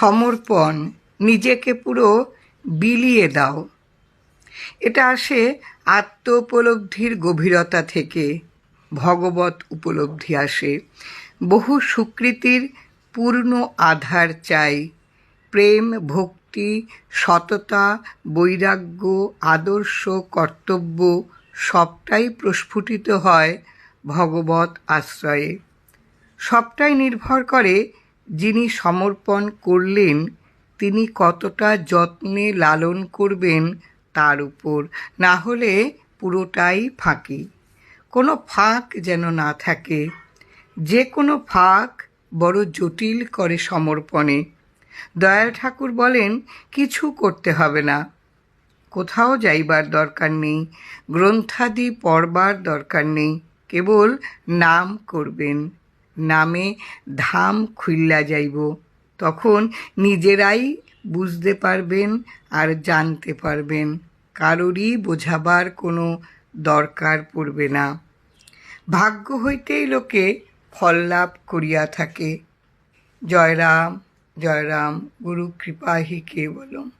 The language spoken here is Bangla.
সমর্পণ, নিজেকে পুরো বিলিয়ে দাও। এটা আসে আত্ম উপলব্ধির গভীরতা থেকে। ভগবত উপলব্ধি আসে। বহু সুকৃতির পূর্ণ আধার চাই। প্রেম, ভক্তি, সততা, বৈরাগ্য, আদর্শ, কর্তব্য সবটাই প্রস্ফুটিত হয় ভগবত আশ্রয়ে। সবটাই নির্ভর করে যিনি সমর্পণ করলেন, তিনি কতটা যত্নে লালন করবেন তার উপর। না হলে পুরোটাই ফাঁকি। কোনো ফাঁক যেন না থাকে। যে কোনো ফাঁক বড় জটিল করে সমর্পণে। দয়াল ঠাকুর বলেন, কিছু করতে হবে না। কোথাও যাইবার দরকার নেই। গ্রন্থাদি পড়বার দরকার নেই। কেবল নাম করবেন। নামে ধাম খুইল্লা যাইব। তখন নিজেরাই বুঝতে পারবেন আর জানতে পারবেন। কারোরই বোঝাবার কোনো দরকার পড়বে না। ভাগ্য হইতেই লোকে ফল লাভ করিয়া থাকে। জয়রাম জয়রাম, গুরু কৃপাহি কেবলম।